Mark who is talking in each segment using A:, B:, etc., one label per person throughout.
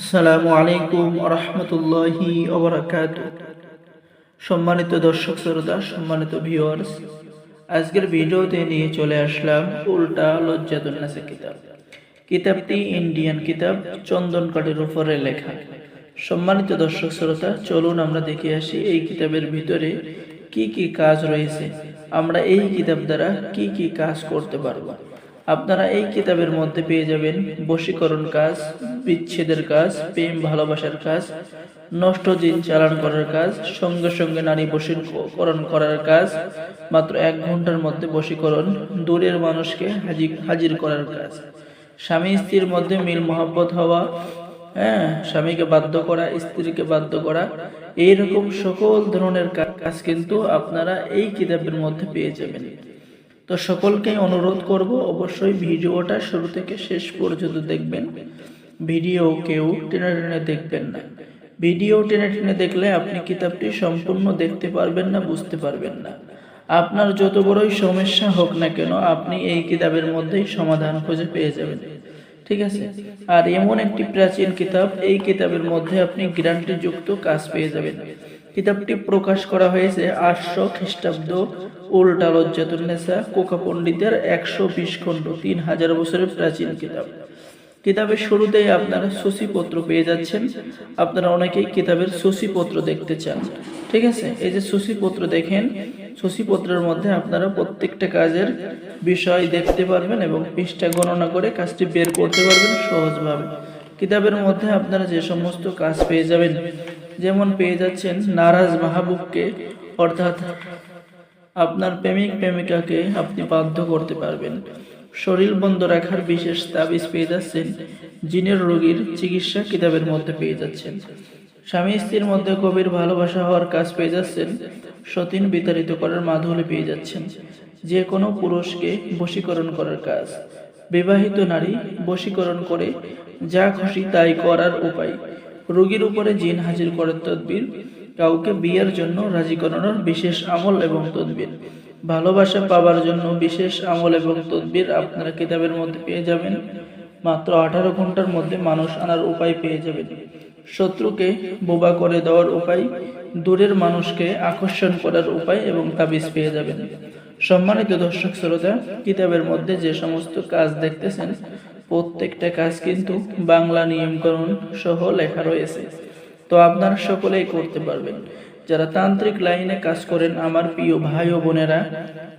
A: আসসালামু আলাইকুম রহমতুল্লাহি ওবরাকাত সম্মানিত দর্শক শ্রোতা, সম্মানিত ভিউয়ার্স আজকের ভিডিওতে নিয়ে চলে আসলাম উল্টা লজ্জাতুন্নাসে কিতাব। কিতাবটি ইন্ডিয়ান কিতাব চন্দন কাঠের উপরে লেখা। সম্মানিত দর্শক শ্রোতা, চলুন আমরা দেখে আসি এই কিতাবের ভিতরে কি কি কাজ রয়েছে। আমরা এই কিতাব দ্বারা কি কি কাজ করতে পারব। আপনারা এই কিতাবের মধ্যে পেয়ে যাবেন বশীকরণ কাজ, বিচ্ছেদের কাজ, প্রেম ভালোবাসার কাজ, নষ্ট দিন চালান করার কাজ, সঙ্গে সঙ্গে নারী বশীকরণ করার কাজ, মাত্র এক ঘণ্টার মধ্যে বশীকরণ, দূরের মানুষকে হাজির হাজির করার কাজ। স্বামী স্ত্রীর মধ্যে মিল মহাব্বত হওয়া হ্যাঁ স্বামীকে বাধ্য করা, স্ত্রীকে বাধ্য করা, এইরকম সকল ধরনের কাজ কিন্তু আপনারা এই কিতাবের মধ্যে পেয়ে যাবেন। তো সকলকেই অনুরোধ করব অবশ্যই ভিডিওটা শুরু থেকে শেষ পর্যন্ত দেখবেন। ভিডিও কেউ টেনে টেনে দেখবেন না। ভিডিও টেনে টেনে দেখলে আপনি কিতাবটি সম্পূর্ণ দেখতে পারবেন না, বুঝতে পারবেন না। আপনার যত বড়ই সমস্যা হোক না কেন, আপনি এই কিতাবের মধ্যেই সমাধান খুঁজে পেয়ে যাবেন। ঠিক আছে? আর এমন একটি প্রাচীন কিতাব, এই কিতাবের মধ্যে আপনি গ্যারান্টিযুক্ত কাজ পেয়ে যাবেন। কিতাবটি প্রকাশ করা হয়েছে আটশো খ্রিস্টাব্দ উল্টা লজ্জাতুন্নেসা কোকা পণ্ডিতের একশো বিশ খণ্ড, তিন হাজার বছরের প্রাচীন কিতাব। কিতাবের শুরুতেই আপনারা সূচিপত্র পেয়ে যাচ্ছেন। আপনারা অনেকেই কিতাবের সূচিপত্র দেখতে চান। ঠিক আছে? এই যে সূচিপত্র দেখেন, সূচিপত্রের মধ্যে আপনারা প্রত্যেকটা কাজের বিষয় দেখতে পারবেন এবং পৃষ্ঠা গণনা করে কাজটি বের করতে পারবেন সহজভাবে। কিতাবের মধ্যে আপনারা যে সমস্ত কাজ পেয়ে যাবেন যেমন পেয়ে যাচ্ছেন নারাজ মাহবুবকে, অর্থাৎ আপনার প্রেমিক প্রেমিকাকে আপনি বাধ্য করতে পারবেন। শরীর বন্ধ রাখার বিশেষ তাবিজ পেয়ে যাচ্ছেন জিনের রোগীর চিকিৎসা কিতাবের মধ্যে পেয়ে যাচ্ছেন। স্বামী স্ত্রীর মধ্যে গভীর ভালোবাসা হওয়ার কাজ পেয়ে যাচ্ছেন, সতীন বিতাড়িত করার মাধুলে পেয়ে যাচ্ছেন। যে কোনো পুরুষকে বশীকরণ করার কাজ, বিবাহিত নারী বশীকরণ করে যা খুশি তাই করার উপায়। রোগীর উপরে জিন হাজির করার তদবির, কাউকে বিয়ের জন্য রাজি করানোর বিশেষ আমল এবং তদবির। ভালোবাসা পাবার জন্য বিশেষ আমল এবং তদবির আপনারা কিতাবের মধ্যে পেয়ে যাবেন। মাত্র আঠারো ঘণ্টার মধ্যে মানুষ আনার উপায় পেয়ে যাবেন। শত্রুকে বোবা করে দেওয়ার উপায়, দূরের মানুষকে আকর্ষণ করার উপায় এবং তাবিজ পেয়ে যাবেন। সম্মানিত দর্শক শ্রোতা, কিতাবের মধ্যে যে সমস্ত কাজ দেখতেছেন প্রত্যেকটা কাজ কিন্তু বাংলা নিয়মকরণ সহ লেখা রয়েছে। তো আপনারা সকলেই করতে পারবেন। যারা তান্ত্রিক লাইনে কাজ করেন, আমার প্রিয় ভাই ও বোনেরা,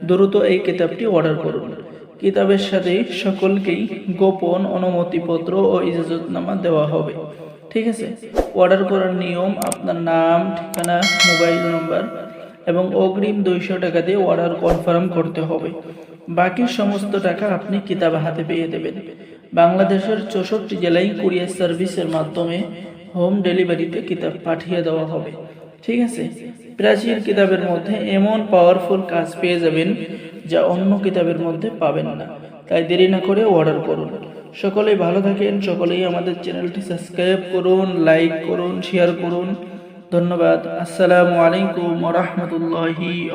A: দ্রুত এই কিতাবটি অর্ডার করুন। কিতাবের সাথে সকলকেই গোপন অনুমতিপত্র ও ইজাজতনামা দেওয়া হবে। ঠিক আছে? অর্ডার করার নিয়ম আপনার নাম, ঠিকানা, মোবাইল নম্বর এবং অগ্রিম দুইশো টাকা দিয়ে অর্ডার কনফার্ম করতে হবে। বাকি সমস্ত টাকা আপনি কিতাব হাতে পেয়ে দেবেন। বাংলাদেশের চৌষট্টি জেলায় কুরিয়ার সার্ভিসের মাধ্যমে হোম ডেলিভারিতে কিতাব পাঠিয়ে দেওয়া হবে। ঠিক আছে? প্রাচীন কিতাবের মধ্যে এমন পাওয়ারফুল কাজ পেয়ে যাবেন যা অন্য কিতাবের মধ্যে পাবেন না। তাই দেরি না করে অর্ডার করুন। সকলেই ভালো থাকেন, সকলেই আমাদের চ্যানেলটি সাবস্ক্রাইব করুন লাইক করুন শেয়ার করুন। ধন্যবাদ। আসসালামু আলাইকুম রহমতুল্লাহি